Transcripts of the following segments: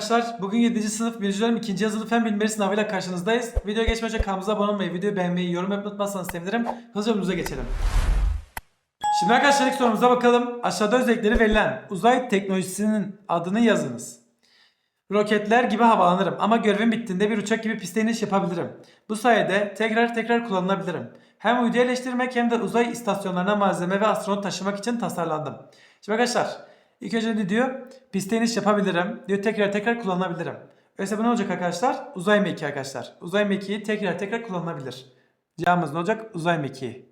arkadaşlar. Bugün 7. sınıf 1. dönem 2. yazılı fen bilimleri sınavıyla karşınızdayız. Videoya geçmeden önce kanalımıza abone olmayı, videoyu beğenmeyi, yorum yapmayı unutmazsanız sevinirim. Hızlıca önümüze geçelim. Şimdi arkadaşlar ilk sorumuza bakalım. Aşağıda özellikleri verilen uzay teknolojisinin adını yazınız. Roketler gibi havalanırım ama görevim bittiğinde bir uçak gibi piste iniş yapabilirim. Bu sayede tekrar tekrar kullanılabilirim. Hem uydu yerleştirmek hem de uzay istasyonlarına malzeme ve astronot taşımak için tasarlandım. Şimdi arkadaşlar ilk önce ne diyor? Piste iniş yapabilirim. Diyor tekrar tekrar kullanabilirim. Öyleyse bu ne olacak arkadaşlar? Uzay mekiği arkadaşlar. Uzay mekiği tekrar tekrar kullanılabilir. Cevabımız ne olacak? Uzay mekiği.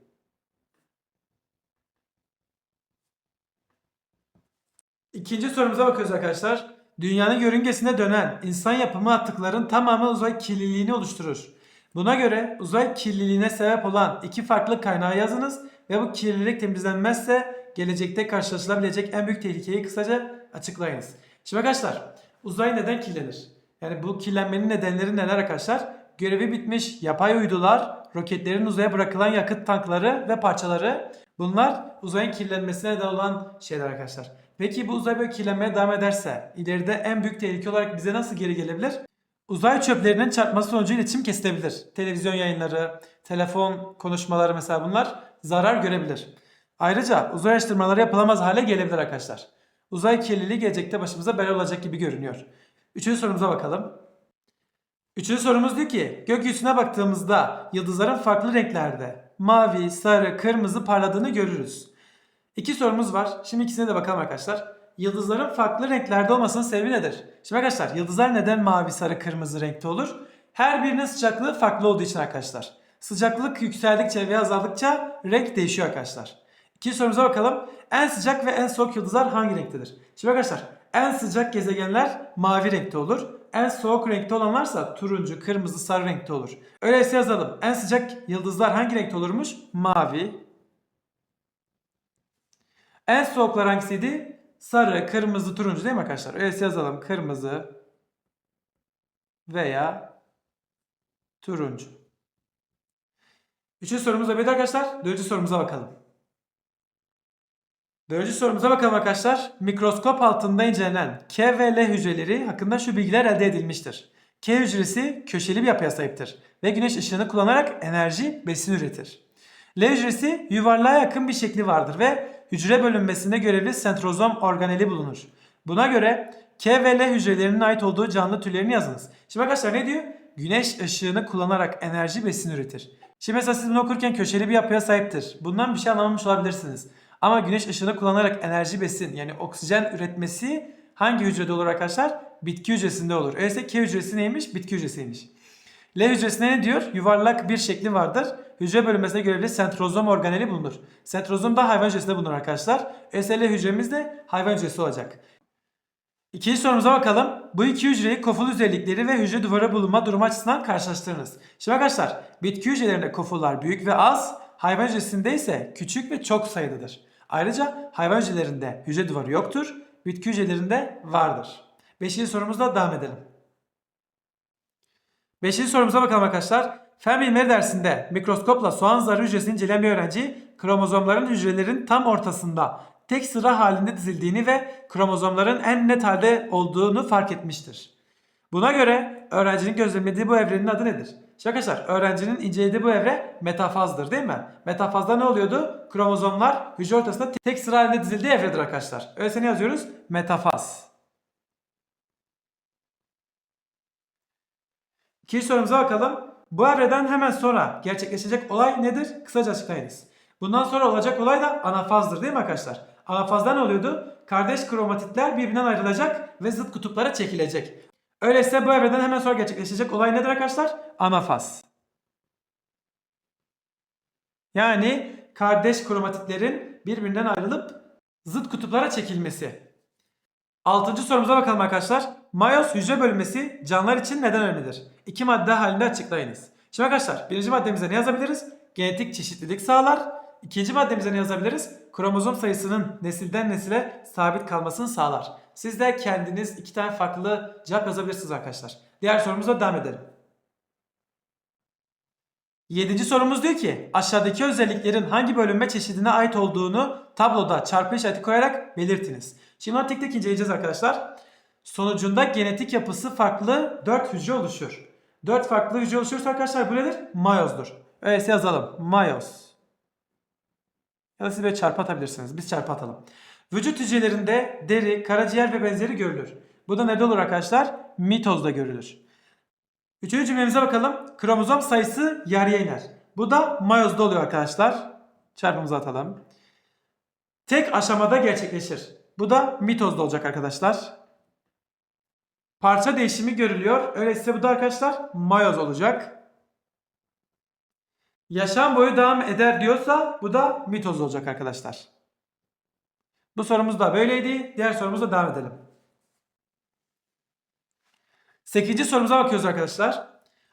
İkinci sorumuza bakıyoruz arkadaşlar. Dünyanın yörüngesinde dönen insan yapımı atıkların tamamı uzay kirliliğini oluşturur. Buna göre uzay kirliliğine sebep olan iki farklı kaynağı yazınız ve bu kirlilik temizlenmezse gelecekte karşılaşılabilecek en büyük tehlikeyi kısaca açıklayınız. Şimdi arkadaşlar uzay neden kirlenir? Yani bu kirlenmenin nedenleri neler arkadaşlar? Görevi bitmiş yapay uydular, roketlerin uzaya bırakılan yakıt tankları ve parçaları bunlar uzayın kirlenmesine neden olan şeyler arkadaşlar. Peki bu uzay böyle kirlenmeye devam ederse ileride en büyük tehlike olarak bize nasıl geri gelebilir? Uzay çöplerinin çarpması sonucu iletişim kesilebilir. Televizyon yayınları, telefon konuşmaları mesela bunlar zarar görebilir. Ayrıca uzay araştırmaları yapılamaz hale gelebilir arkadaşlar. Uzay kirliliği gelecekte başımıza bela olacak gibi görünüyor. Üçüncü sorumuza bakalım. Üçüncü sorumuz diyor ki gökyüzüne baktığımızda yıldızların farklı renklerde mavi, sarı, kırmızı parladığını görürüz. İki sorumuz var. Şimdi ikisine de bakalım arkadaşlar. Yıldızların farklı renklerde olmasının sebebi nedir? Şimdi arkadaşlar yıldızlar neden mavi, sarı, kırmızı renkte olur? Her birinin sıcaklığı farklı olduğu için arkadaşlar. Sıcaklık yükseldikçe veya azaldıkça renk değişiyor arkadaşlar. İkinci sorumuza bakalım. En sıcak ve en soğuk yıldızlar hangi renktedir? Şimdi arkadaşlar en sıcak gezegenler mavi renkte olur. En soğuk renkte olanlarsa turuncu, kırmızı, sarı renkte olur. Öyleyse yazalım. En sıcak yıldızlar hangi renkte olurmuş? Mavi. En soğuklar hangisiydi? Sarı, kırmızı, turuncu değil mi arkadaşlar? Öyleyse yazalım. Kırmızı veya turuncu. Üçüncü sorumuz da bitti arkadaşlar. Dördüncü sorumuza bakalım. Dördüncü sorumuza bakalım arkadaşlar. Mikroskop altında incelenen K ve L hücreleri hakkında şu bilgiler elde edilmiştir. K hücresi köşeli bir yapıya sahiptir ve güneş ışığını kullanarak enerji, besin üretir. L hücresi yuvarlığa yakın bir şekli vardır ve hücre bölünmesinde görevli sentrozom organeli bulunur. Buna göre K ve L hücrelerinin ait olduğu canlı türlerini yazınız. Şimdi arkadaşlar ne diyor? Güneş ışığını kullanarak enerji besin üretir. Şimdi mesela siz bunu okurken köşeli bir yapıya sahiptir. Bundan bir şey anlamamış olabilirsiniz. Ama güneş ışığını kullanarak enerji besin yani oksijen üretmesi hangi hücrede olur arkadaşlar? Bitki hücresinde olur. Öyleyse K hücresi neymiş? Bitki hücresiymiş. L hücresinde ne diyor? Yuvarlak bir şekli vardır. Hücre bölünmesine görevli sentrozom organeli bulunur. Sentrozom da hayvan hücresinde bulunur arkadaşlar. Öyleyse L hücremiz de hayvan hücresi olacak. İkinci sorumuza bakalım. Bu iki hücreyi koful özellikleri ve hücre duvarı bulunma durumu açısından karşılaştırınız. Şimdi arkadaşlar bitki hücrelerinde kofullar büyük ve az, hayvan hücresinde ise küçük ve çok sayıdadır. Ayrıca hayvan hücrelerinde hücre duvarı yoktur, bitki hücrelerinde vardır. Beşinci sorumuzla devam edelim. Beşinci sorumuza bakalım arkadaşlar. Fen bilimleri dersinde mikroskopla soğan zarı hücresini inceleyen bir öğrenci kromozomların hücrelerin tam ortasında tek sıra halinde dizildiğini ve kromozomların en net halde olduğunu fark etmiştir. Buna göre öğrencinin gözlemlediği bu evrenin adı nedir? Arkadaşlar öğrencinin incelediği bu evre metafazdır değil mi? Metafazda ne oluyordu? Kromozomlar hücre ortasında tek sıra halinde dizildiği evredir arkadaşlar. Öyleyse ne yazıyoruz? Metafaz. İkinci sorumuza bakalım. Bu evreden hemen sonra gerçekleşecek olay nedir? Kısaca açıklayınız. Bundan sonra olacak olay da anafazdır değil mi arkadaşlar? Anafazda ne oluyordu? Kardeş kromatitler birbirinden ayrılacak ve zıt kutuplara çekilecek. Öyleyse bu evreden hemen sonra gerçekleşecek olay nedir arkadaşlar? Anafaz. Yani kardeş kromatitlerin birbirinden ayrılıp zıt kutuplara çekilmesi. Altıncı sorumuza bakalım arkadaşlar. Mayoz hücre bölünmesi canlılar için neden önemlidir? İki madde halinde açıklayınız. Şimdi arkadaşlar birinci maddemize ne yazabiliriz? Genetik çeşitlilik sağlar. İkinci maddemize ne yazabiliriz? Kromozom sayısının nesilden nesile sabit kalmasını sağlar. Siz de kendiniz iki tane farklı cevap yazabilirsiniz arkadaşlar. Diğer sorumuza devam edelim. Yedinci sorumuz diyor ki aşağıdaki özelliklerin hangi bölünme çeşidine ait olduğunu tabloda çarpı işareti koyarak belirtiniz. Şimdi bunları tek tek inceleyeceğiz arkadaşlar. sonucunda genetik yapısı farklı 4 hücre oluşur. 4 farklı hücre oluşursa arkadaşlar bu nedir? Mayozdur. Öyleyse yazalım. Mayoz. Ya da siz böyle çarpı atabilirsiniz. Biz çarpı atalım. Vücut hücrelerinde deri, karaciğer ve benzeri görülür. Bu da ne olur arkadaşlar? Mitozda görülür. Üçüncü cümlemize bakalım. Kromozom sayısı yarıya iner. Bu da mayozda oluyor arkadaşlar. Çarpımızı atalım. Tek aşamada gerçekleşir. Bu da mitozda olacak arkadaşlar. Parça değişimi görülüyor. Öyleyse bu da arkadaşlar mayoz olacak. Yaşam boyu devam eder diyorsa bu da mitoz olacak arkadaşlar. Bu sorumuz da böyleydi. Diğer sorumuza devam edelim. 8. sorumuza bakıyoruz arkadaşlar.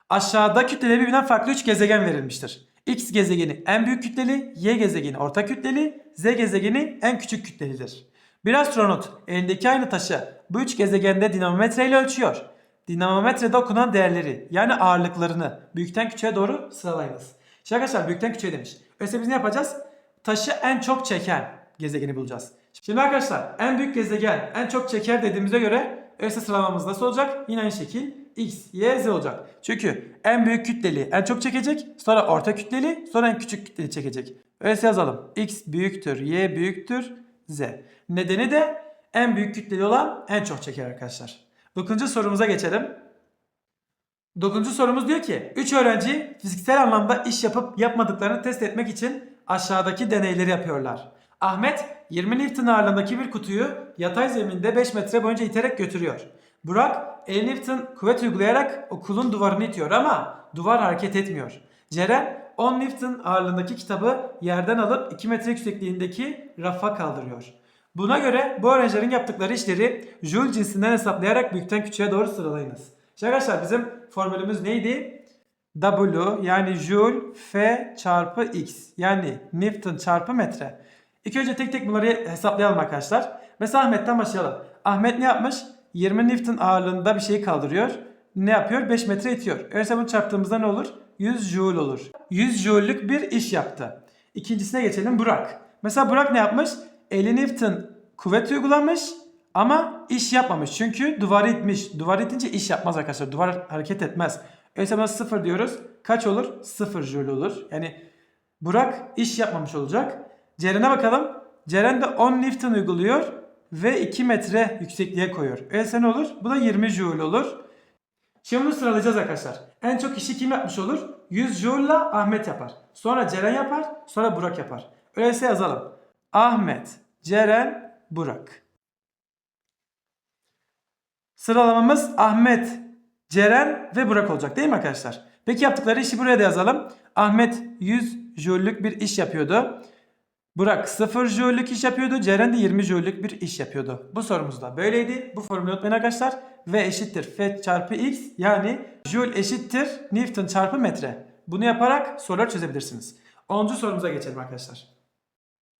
Aşağıda kütleleri birbirinden farklı 3 gezegen verilmiştir. X gezegeni en büyük kütleli, Y gezegeni orta kütleli, Z gezegeni en küçük kütlelidir. Bir astronot elindeki aynı taşı bu üç gezegende dinamometre ile ölçüyor. Dinamometrede okunan değerleri yani ağırlıklarını büyükten küçüğe doğru sıralayınız. Şimdi arkadaşlar büyükten küçüğe demiş. Öyleyse biz ne yapacağız? Taşı en çok çeken gezegeni bulacağız. Şimdi arkadaşlar en büyük gezegen en çok çeker dediğimize göre öyleyse sıralamamız nasıl olacak? Yine aynı şekil X, Y, Z olacak. Çünkü en büyük kütleli en çok çekecek, sonra orta kütleli, sonra en küçük kütleli çekecek. Öyleyse yazalım. X büyüktür, Y büyüktür, Z. Nedeni de en büyük kütleli olan en çok çeker arkadaşlar. Dokuzuncu sorumuza geçelim. Dokuzuncu sorumuz diyor ki 3 öğrenci fiziksel anlamda iş yapıp yapmadıklarını test etmek için aşağıdaki deneyleri yapıyorlar. Ahmet 20 Newton ağırlığındaki bir kutuyu yatay zeminde 5 metre boyunca iterek götürüyor. Burak 50 Newton kuvvet uygulayarak okulun duvarını itiyor ama duvar hareket etmiyor. Ceren 10 Newton ağırlığındaki kitabı yerden alıp 2 metre yüksekliğindeki rafa kaldırıyor. Buna göre bu öğrencilerin yaptıkları işleri Joule cinsinden hesaplayarak büyükten küçüğe doğru sıralayınız. Şimdi arkadaşlar bizim formülümüz neydi? W yani Joule F çarpı X yani Newton çarpı metre. İlk önce tek tek bunları hesaplayalım arkadaşlar. Mesela Ahmet'ten başlayalım. Ahmet ne yapmış? 20 Newton ağırlığında bir şeyi kaldırıyor. Ne yapıyor? 5 metre itiyor. Öyleyse bunu çarptığımızda ne olur? 100 Joule olur. 100 Joule'lük bir iş yaptı. İkincisine geçelim Burak. Mesela Burak ne yapmış? 50 Newton kuvvet uygulamış ama iş yapmamış. Çünkü duvarı itmiş. Duvarı itince iş yapmaz arkadaşlar. Duvar hareket etmez. Öyleyse buna 0 diyoruz. Kaç olur? 0 Joule olur. Yani Burak iş yapmamış olacak. Ceren'e bakalım. Ceren de 10 Newton uyguluyor ve 2 metre yüksekliğe koyuyor. Öyleyse ne olur? Bu da 20 Joule olur. Şimdi bunu sıralayacağız arkadaşlar. En çok işi kim yapmış olur? 100 Joule'la Ahmet yapar. Sonra Ceren yapar. Sonra Burak yapar. Öyleyse yazalım. Ahmet, Ceren, Burak. Sıralamamız Ahmet, Ceren ve Burak olacak değil mi arkadaşlar? Peki yaptıkları işi buraya da yazalım. Ahmet 100 Joule'lük bir iş yapıyordu. Burak 0 Joule'lük iş yapıyordu. Ceren de 20 Joule'lük bir iş yapıyordu. Bu sorumuz da böyleydi. Bu formülü unutmayın arkadaşlar. V eşittir F çarpı X yani Joule eşittir Newton çarpı metre. Bunu yaparak sorular çözebilirsiniz. 10. sorumuza geçelim arkadaşlar.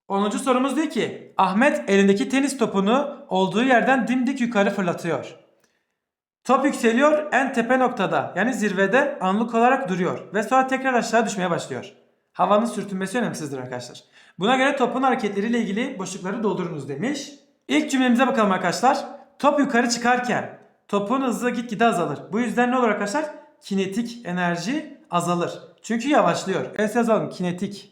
10. sorumuz diyor ki Ahmet elindeki tenis topunu olduğu yerden dimdik yukarı fırlatıyor. Top yükseliyor en tepe noktada yani zirvede anlık olarak duruyor ve sonra tekrar aşağı düşmeye başlıyor. Havanın sürtünmesi önemsizdir arkadaşlar. Buna göre topun hareketleriyle ilgili boşlukları doldurunuz demiş. İlk cümlemize bakalım arkadaşlar. Top yukarı çıkarken topun hızı gitgide azalır. Bu yüzden ne olur arkadaşlar? Kinetik enerji azalır. Çünkü yavaşlıyor. Evet yazalım kinetik.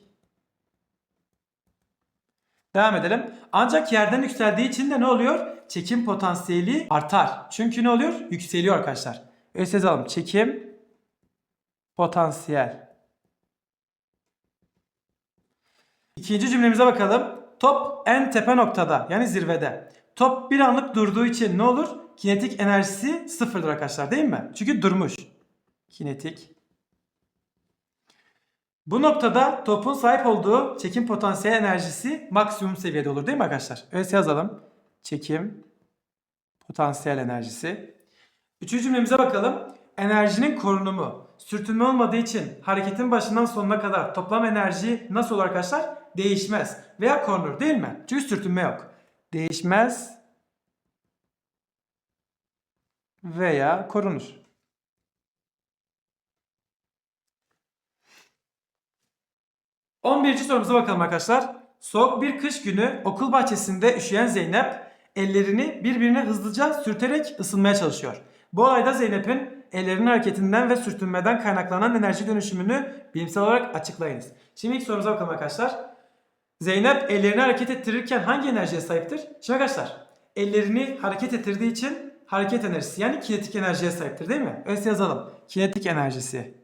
Devam edelim. Ancak yerden yükseldiği için de ne oluyor? Çekim potansiyeli artar. Çünkü ne oluyor? Yükseliyor arkadaşlar. Öyle yazalım. Çekim potansiyel. İkinci cümlemize bakalım. Top en tepe noktada yani zirvede. Top bir anlık durduğu için ne olur? Kinetik enerjisi sıfırdır arkadaşlar değil mi? Çünkü durmuş. Kinetik. Bu noktada topun sahip olduğu çekim potansiyel enerjisi maksimum seviyede olur değil mi arkadaşlar? Öyleyse yazalım. Çekim potansiyel enerjisi. Üçüncü cümlemize bakalım. Enerjinin korunumu. Sürtünme olmadığı için hareketin başından sonuna kadar toplam enerji nasıl olur arkadaşlar? Değişmez. Veya korunur değil mi? Çünkü sürtünme yok. Değişmez veya korunur. On birinci sorumuza bakalım arkadaşlar. Soğuk bir kış günü okul bahçesinde üşüyen Zeynep ellerini birbirine hızlıca sürterek ısınmaya çalışıyor. Bu olayda Zeynep'in ellerinin hareketinden ve sürtünmeden kaynaklanan enerji dönüşümünü bilimsel olarak açıklayınız. Şimdi ilk sorumuza bakalım arkadaşlar. Zeynep ellerini hareket ettirirken hangi enerjiye sahiptir? Şimdi arkadaşlar ellerini hareket ettirdiği için hareket enerjisi yani kinetik enerjiye sahiptir değil mi? Öyleyse yazalım. Kinetik enerjisi.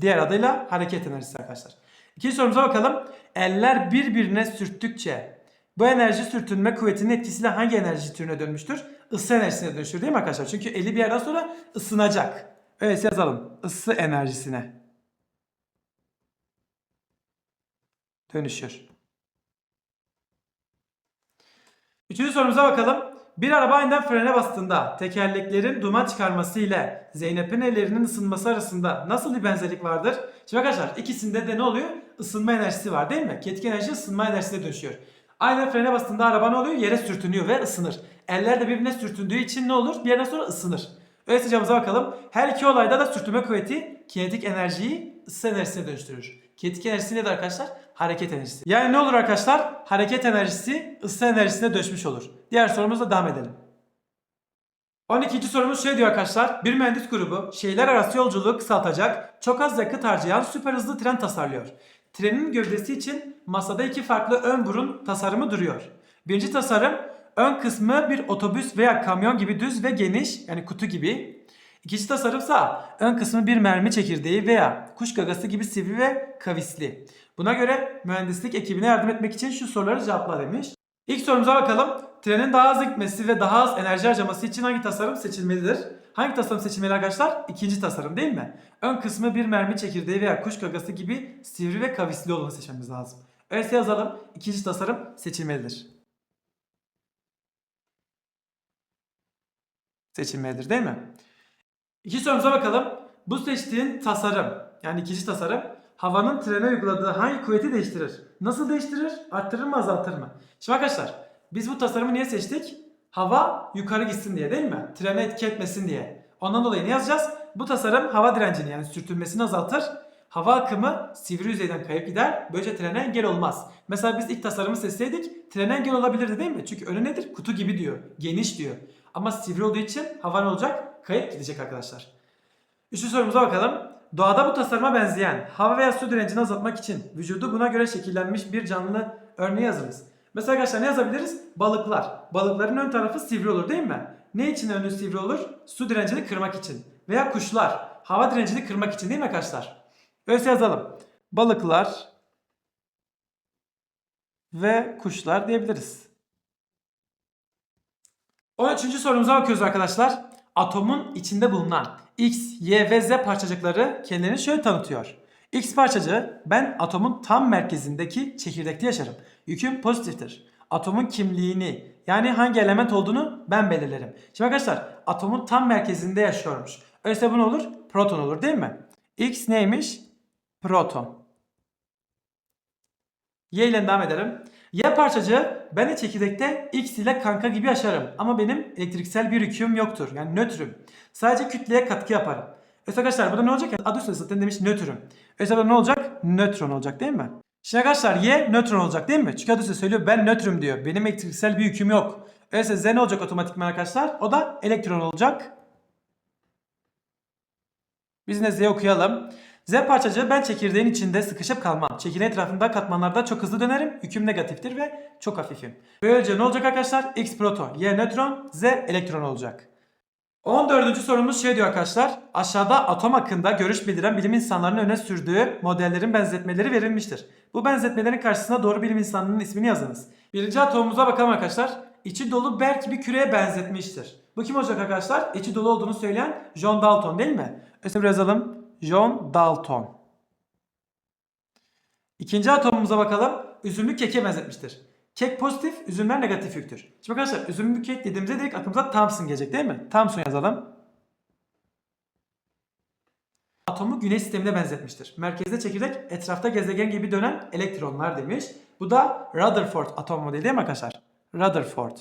Diğer adıyla hareket enerjisi arkadaşlar. İkinci sorumuza bakalım. Eller birbirine sürttükçe bu enerji sürtünme kuvvetinin etkisiyle hangi enerji türüne dönmüştür? Isı enerjisine dönüşür değil mi arkadaşlar? Çünkü eli bir yerden sonra ısınacak. Öyleyse yazalım. Isı enerjisine dönüşür. Üçüncü sorumuza bakalım. Bir araba aniden frene bastığında tekerleklerin duman çıkarması ile Zeynep'in ellerinin ısınması arasında nasıl bir benzerlik vardır? Şimdi arkadaşlar ikisinde de ne oluyor? Isınma enerjisi var değil mi? Kinetik enerji ısınma enerjisine dönüşüyor. Aynen frene bastığında araba ne oluyor? Yere sürtünüyor ve ısınır. Eller de birbirine sürtündüğü için ne olur? Bir yerden sonra ısınır. Öyleyse cevabımıza bakalım. Her iki olayda da sürtünme kuvveti kinetik enerjiyi ısı enerjisine dönüştürür. Kinetik enerjisi nedir arkadaşlar? Hareket enerjisi. Yani ne olur arkadaşlar? Hareket enerjisi ısı enerjisine dönüşmüş olur. Diğer sorumuzla devam edelim. 12. sorumuz şey diyor arkadaşlar. Bir mühendis grubu şehirler arası yolculuğu kısaltacak, çok az yakıt harcayan süper hızlı tren tasarlıyor. Trenin gövdesi için masada iki farklı ön burun tasarımı duruyor. Birinci tasarım ön kısmı bir otobüs veya kamyon gibi düz ve geniş yani kutu gibi. İkinci tasarımsa ön kısmı bir mermi çekirdeği veya kuş gagası gibi sivri ve kavisli. Buna göre mühendislik ekibine yardım etmek için şu soruları cevapla demiş. İlk sorumuza bakalım. Trenin daha hızlı gitmesi ve daha az enerji harcaması için hangi tasarım seçilmelidir? Hangi tasarım seçilmeli arkadaşlar? İkinci tasarım değil mi? Ön kısmı bir mermi çekirdeği veya kuş gagası gibi sivri ve kavisli olanı seçmemiz lazım. Öyleyse yazalım. İkinci tasarım seçilmelidir. Seçilmelidir değil mi? İki sorumuza bakalım. Bu seçtiğin tasarım yani ikinci tasarım havanın trene uyguladığı hangi kuvveti değiştirir? Nasıl değiştirir? Arttırır mı azaltır mı? Şimdi arkadaşlar biz bu tasarımı niye seçtik? Hava yukarı gitsin diye değil mi? Trene etki etmesin diye. Ondan dolayı ne yazacağız? Bu tasarım hava direncini yani sürtünmesini azaltır. Hava akımı sivri yüzeyden kayıp gider. Böylece trene engel olmaz. Mesela biz ilk tasarımı seçseydik trene engel olabilirdi değil mi? Çünkü önü nedir? Kutu gibi diyor. Geniş diyor. Ama sivri olduğu için hava ne olacak? Kayıp gidecek arkadaşlar. Üçüncü sorumuza bakalım. Doğada bu tasarıma benzeyen hava veya su direncini azaltmak için vücudu buna göre şekillenmiş bir canlı örneği yazınız. Mesela arkadaşlar ne yazabiliriz? Balıklar. Balıkların ön tarafı sivri olur değil mi? Ne için önü sivri olur? Su direncini kırmak için. Veya kuşlar. Hava direncini kırmak için değil mi arkadaşlar? Öyleyse yazalım. Balıklar ve kuşlar diyebiliriz. 13. sorumuza bakıyoruz arkadaşlar. Atomun içinde bulunan X, Y ve Z parçacıkları kendilerini şöyle tanıtıyor. X parçacığı ben atomun tam merkezindeki çekirdekte yaşarım. Yüküm pozitiftir. Atomun kimliğini yani hangi element olduğunu ben belirlerim. Şimdi arkadaşlar atomun tam merkezinde yaşıyormuş. Öyleyse bu ne olur? Proton olur değil mi? X neymiş? Proton. Y ile devam edelim. Y parçacığı ben de çekirdekte X ile kanka gibi yaşarım. Ama benim elektriksel bir yüküm yoktur. Yani nötrüm. Sadece kütleye katkı yaparım. Öyleyse arkadaşlar burada ne olacak? Adı üstünde zaten demiş nötrüm. Öyleyse burada ne olacak? Nötron olacak değil mi? Şimdi arkadaşlar Y nötron olacak değil mi? Çünkü adı üstünde söylüyor ben nötrüm diyor. Benim elektriksel bir yüküm yok. Öyleyse Z ne olacak otomatikman arkadaşlar? O da elektron olacak. Biz de Z okuyalım. Z parçacığı ben çekirdeğin içinde sıkışıp kalmam. Çekirdeğin etrafında katmanlarda çok hızlı dönerim. Yüküm negatiftir ve çok hafifim. Böylece ne olacak arkadaşlar? X proton, Y nötron, Z elektron olacak. 14. sorumuz şey diyor arkadaşlar. Aşağıda atom hakkında görüş bildiren bilim insanlarının öne sürdüğü modellerin benzetmeleri verilmiştir. Bu benzetmelerin karşısına doğru bilim insanının ismini yazınız. Birinci atomumuza bakalım arkadaşlar. İçi dolu belki bir küreye benzetmiştir. Bu kim olacak arkadaşlar? İçi dolu olduğunu söyleyen John Dalton değil mi? Öyleyse yazalım. John Dalton. İkinci atomumuza bakalım. Üzümlü keke benzetmiştir. Kek pozitif, üzümler negatif yüktür. Şimdi arkadaşlar üzümlü kek dediğimizde direkt aklımıza Thomson gelecek değil mi? Thomson yazalım. Atomu güneş sistemine benzetmiştir. Merkezde çekirdek, etrafta gezegen gibi dönen elektronlar demiş. Bu da Rutherford atom modeli değil mi arkadaşlar? Rutherford.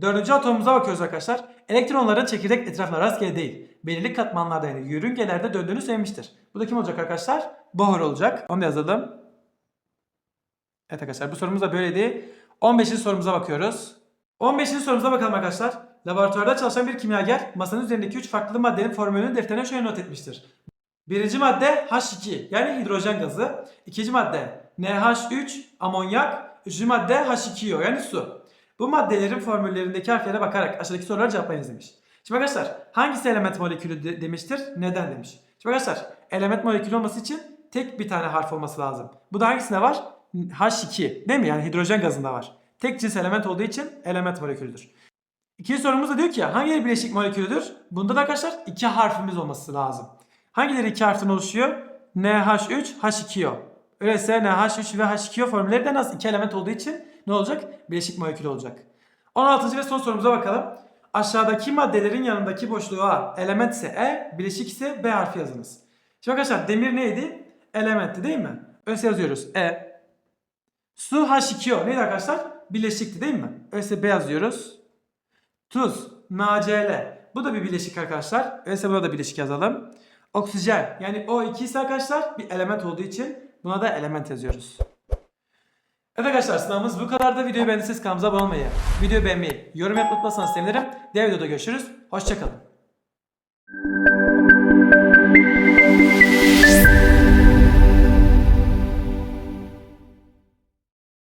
Dördüncü atomumuza bakıyoruz arkadaşlar. Elektronların çekirdek etrafına rastgele değil. Belirli katmanlarda yani yörüngelerde döndüğünü söylemiştir. Bu da kim olacak arkadaşlar? Bohr olacak. Onu da yazalım. Evet arkadaşlar bu sorumuz da böyleydi. 15. sorumuza bakıyoruz. 15. sorumuza bakalım arkadaşlar. Laboratuvarda çalışan bir kimyager masanın üzerindeki 3 farklı maddenin formülünü defterine şöyle not etmiştir. Birinci madde H2 yani hidrojen gazı. İkinci madde NH3 amonyak. Üçüncü madde H2O yani su. Bu maddelerin formüllerindeki harflere bakarak aşağıdaki soruları cevaplayınız demiş. Şimdi arkadaşlar hangisi element molekülü de- demiştir? Neden demiş. Şimdi arkadaşlar element molekülü olması için tek bir tane harf olması lazım. Bu da hangisinde var? H2 değil mi? Yani hidrojen gazında var. Tek cins element olduğu için element molekülüdür. İkinci sorumuz da diyor ki hangileri bileşik molekülüdür? Bunda da arkadaşlar iki harfimiz olması lazım. Hangileri iki harften oluşuyor? NH3, H2O. Öyleyse NH3 ve H2O formülleri de az iki element olduğu için ne olacak? Bileşik molekül olacak. 16. ve son sorumuza bakalım. Aşağıdaki maddelerin yanındaki boşluğa element ise E, bileşik ise B harfi yazınız. Şimdi arkadaşlar demir neydi? Elementti değil mi? Öyleyse yazıyoruz E. Su H2O neydi arkadaşlar? Bileşikti değil mi? Öyleyse B yazıyoruz. Tuz, NaCl. Bu da bir bileşik arkadaşlar. Öyleyse buna da bileşik yazalım. Oksijen yani O2 ise arkadaşlar bir element olduğu için buna da element yazıyoruz. Evet arkadaşlar sınavımız bu kadardı. Videoyu beğendiyseniz kanalımıza abone olmayı, videoyu beğenmeyi, yorum yapmayı unutmazsanız sevinirim. Diğer videoda görüşürüz. Hoşçakalın.